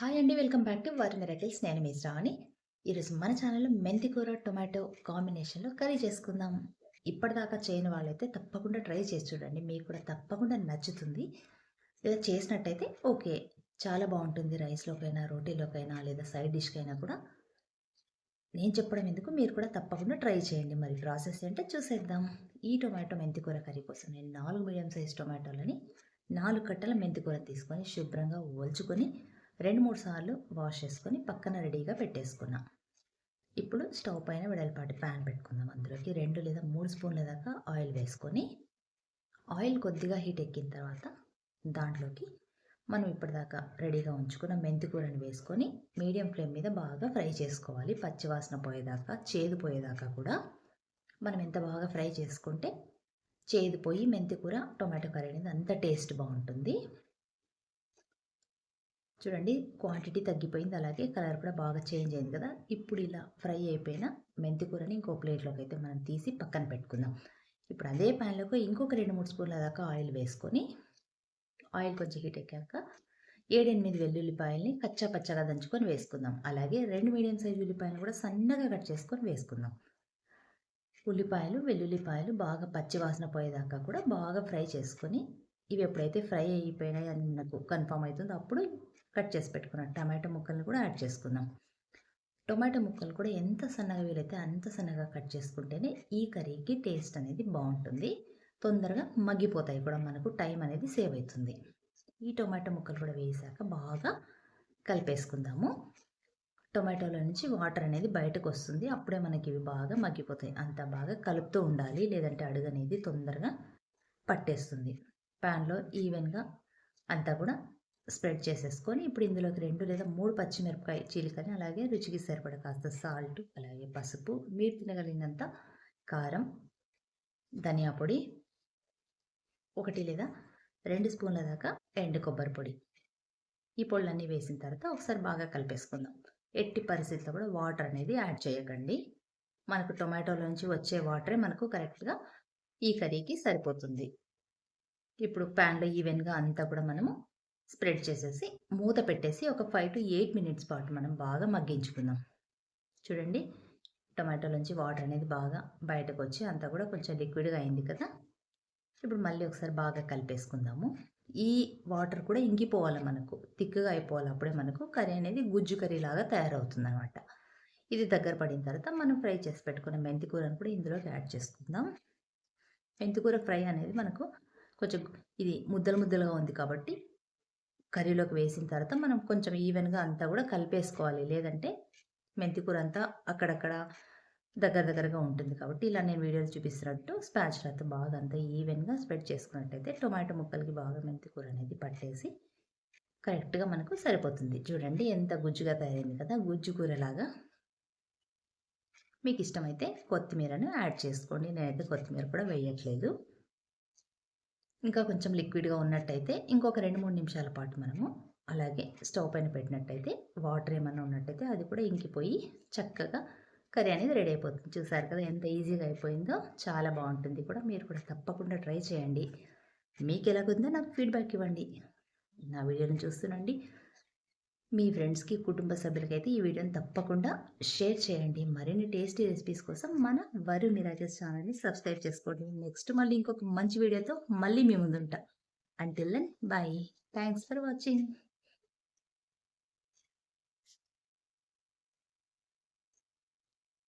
Hi అండి welcome back to వారి miracles నేను మీ శ్రావణి. ఈరోజు మన ఛానల్లో మెంతి కూర టొమాటో కాంబినేషన్లో కర్రీ చేసుకుందాం. ఇప్పటిదాకా చేయని వాళ్ళైతే తప్పకుండా ట్రై చేసి చూడండి. మీకు కూడా తప్పకుండా నచ్చుతుంది. లేదా చేసినట్టయితే ఓకే. చాలా బాగుంటుంది రైస్లోకైనా రోటీలోకైనా లేదా సైడ్ డిష్కైనా కూడా. నేను చెప్పడం ఎందుకు? మీరు కూడా తప్పకుండా ట్రై చేయండి. మరి ప్రాసెస్ ఏంటో చూసేద్దాం. ఈ టొమాటో మెంతి కూర కర్రీ కోసం నేను నాలుగు మీడియం సైజ్ టొమాటోలని నాలుగు కట్టల మెంతి కూర తీసుకొని శుభ్రంగా ఒల్చుకొని రెండు మూడు సార్లు వాష్ చేసుకొని పక్కన రెడీగా పెట్టేసుకున్నాం. ఇప్పుడు స్టవ్ పైన వెడల్పాటి ప్యాన్ పెట్టుకుందాం అందులోకి. రెండు లేదా మూడు స్పూన్ల దాకా ఆయిల్ వేసుకొని ఆయిల్ కొద్దిగా హీట్ ఎక్కిన తర్వాత దాంట్లోకి మనం ఇప్పటిదాకా రెడీగా ఉంచుకున్న మెంతి కూరని వేసుకొని మీడియం ఫ్లేమ్ మీద బాగా ఫ్రై చేసుకోవాలి. పచ్చివాసన పోయేదాకా చేదు పోయేదాకా కూడా మనం ఎంత బాగా ఫ్రై చేసుకుంటే చేదు పోయి మెంతి కూర టొమాటో కర్రీ అనేది అంత టేస్ట్ బాగుంటుంది. చూడండి క్వాంటిటీ తగ్గిపోయింది. అలాగే కలర్ కూడా బాగా చేంజ్ అయింది కదా. ఇప్పుడు ఇలా ఫ్రై అయిపోయిన మెంతి కూరని ఇంకో ప్లేట్లోకి అయితే మనం తీసి పక్కన పెట్టుకుందాం. ఇప్పుడు అదే ప్యాన్లోకి ఇంకొక రెండు మూడు స్పూన్ల దాకా ఆయిల్ వేసుకొని ఆయిల్ కొంచెం హీట్ ఎక్కాక ఏడెనిమిది వెల్లుల్లిపాయల్ని కచ్చా పచ్చగా దంచుకొని వేసుకుందాం. అలాగే రెండు మీడియం సైజు ఉల్లిపాయలు కూడా సన్నగా కట్ చేసుకొని వేసుకుందాం. ఉల్లిపాయలు వెల్లుల్లిపాయలు బాగా పచ్చి వాసన పోయేదాకా కూడా బాగా ఫ్రై చేసుకొని ఇవి ఎప్పుడైతే ఫ్రై అయిపోయినాయి అని నాకు కన్ఫామ్ అవుతుందో అప్పుడు కట్ చేసి పెట్టుకున్న టమాటో ముక్కలు కూడా యాడ్ చేసుకుందాం. టొమాటో ముక్కలు కూడా ఎంత సన్నగా వీలైతే అంత సన్నగా కట్ చేసుకుంటేనే ఈ కర్రీకి టేస్ట్ అనేది బాగుంటుంది. తొందరగా మగ్గిపోతాయి కూడా మనకు. టైం అనేది సేవ్ అవుతుంది. ఈ టొమాటో ముక్కలు కూడా వేసాక బాగా కలిపేసుకుందాము. టొమాటోలో నుంచి వాటర్ అనేది బయటకు వస్తుంది. అప్పుడే మనకి ఇవి బాగా మగ్గిపోతాయి. అంత బాగా కలుపుతూ ఉండాలి. లేదంటే అడుగు అనేది తొందరగా పట్టేస్తుంది. ప్యాన్లో ఈవెన్గా అంతా కూడా స్ప్రెడ్ చేసేసుకొని ఇప్పుడు ఇందులోకి రెండు లేదా మూడు పచ్చిమిరపకాయ చీలికని అలాగే రుచికి సరిపడ కాస్త సాల్ట్ అలాగే పసుపు మీరు తినగలిగినంత కారం ధనియా పొడి ఒకటి లేదా రెండు స్పూన్ల దాకా ఎండు కొబ్బరి పొడి. ఈ పొళ్ళన్నీ వేసిన తర్వాత ఒకసారి బాగా కలిపేసుకుందాం. ఎట్టి పరిస్థితుల్లో కూడా వాటర్ అనేది యాడ్ చేయకండి. మనకు టొమాటోలోంచి వచ్చే వాటరే మనకు కరెక్ట్గా ఈ కర్రీకి సరిపోతుంది. ఇప్పుడు ప్యాన్లో ఈవెన్గా అంతా కూడా మనము స్ప్రెడ్ చేసేసి మూత పెట్టేసి ఒక ఫైవ్ టు ఎయిట్ మినిట్స్ పాటు మనం బాగా మగ్గించుకుందాం. చూడండి టమాటోలోంచి వాటర్ అనేది బాగా బయటకు వచ్చి అంతా కూడా కొంచెం లిక్విడ్గా అయింది కదా? ఇప్పుడు మళ్ళీ ఒకసారి బాగా కలిపేసుకుందాము. ఈ వాటర్ కూడా ఇంగిపోవాలి మనకు థిక్గా అయిపోవాలి అప్పుడే మనకు. కర్రీ అనేది గుజ్జు కర్రీ లాగా తయారవుతుంది అనమాట ఇది దగ్గర పడిన తర్వాత మనం ఫ్రై చేసి పెట్టుకున్న మెంతికూరను కూడా ఇందులోకి యాడ్ చేసుకుందాం. మెంతికూర ఫ్రై అనేది మనకు కొంచెం ఇది ముద్దలు ముద్దలుగా ఉంది కాబట్టి కర్రీలోకి వేసిన తర్వాత మనం కొంచెం ఈవెన్గా అంతా కూడా కలిపేసుకోవాలి. లేదంటే మెంతికూర అంతా అక్కడక్కడ దగ్గర దగ్గరగా ఉంటుంది కాబట్టి ఇలా నేను వీడియోలో చూపిస్తున్నట్టు స్పాచ్లతో బాగా అంతా ఈవెన్గా స్ప్రెడ్ చేసుకున్నట్టయితే టొమాటో ముక్కలకి బాగా మెంతికూర అనేది పట్టేసి కరెక్ట్గా మనకు సరిపోతుంది. చూడండి ఎంత గుజ్జుగా తయారైంది కదా గుజ్జు కూరలాగా. మీకు ఇష్టమైతే కొత్తిమీరను యాడ్ చేసుకోండి. నేనైతే కొత్తిమీర కూడా వేయట్లేదు. ఇంకా కొంచెం లిక్విడ్గా ఉన్నట్టయితే ఇంకొక రెండు మూడు నిమిషాల పాటు మనము అలాగే స్టవ్ పైన పెట్టినట్టయితే వాటర్ ఏమన్నా ఉన్నట్టయితే అది కూడా ఇంకిపోయి చక్కగా కర్రీ అనేది రెడీ అయిపోతుంది. చూసారు కదా ఎంత ఈజీగా అయిపోయిందో చాలా బాగుంటుంది కూడా. మీరు కూడా తప్పకుండా ట్రై చేయండి. మీకు ఎలాగుందో నాకు ఫీడ్బ్యాక్ ఇవ్వండి. నా వీడియోని చూస్తుండండి మీ ఫ్రెండ్స్కి కుటుంబ సభ్యులకైతే ఈ వీడియోని తప్పకుండా షేర్ చేయండి. మరిన్ని టేస్టీ రెసిపీస్ కోసం మన వరు మిరాజెస్ ఛానల్ని సబ్స్క్రైబ్ చేసుకోండి. నెక్స్ట్ మళ్ళీ ఇంకొక మంచి వీడియోతో మళ్ళీ మీ ముందుంటా. Until then bye thanks for watching